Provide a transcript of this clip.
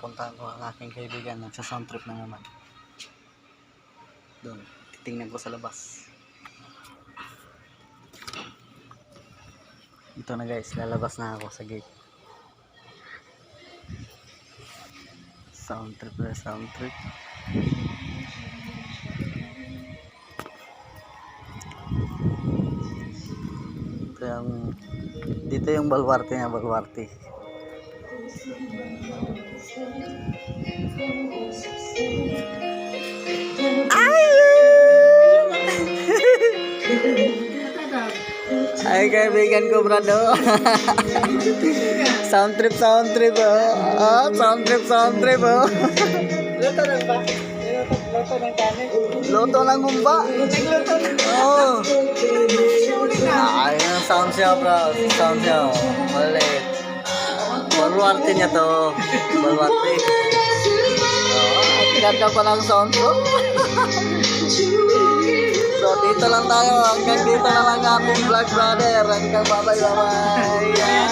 pupuntahan ko ang aking kaibigan. Nagsa-sound trip na naman. Doon. Titingnan ko sa labas. Ito na guys, lalabas na ako sa gate. Sound trip na sound trip. Ito yung, dito yung balwarte na balwarte. Ay, kaibigan ko, brado. sound trip, sound trip, oh. oh. Sound trip, sound trip, oh. Luto ng ba? Luto, ng kanin. Luto ng gumba. Nagluto ng Oh. Ay, yung sound siya, bro. Sound siya, oh. Malit. Baluarte niya to. Baluarte. Oh, pinagka pa ng sound ko. dito lang tayo. Hanggang dito na lang ating vlog, brother. Hanggang bye-bye, bye-bye.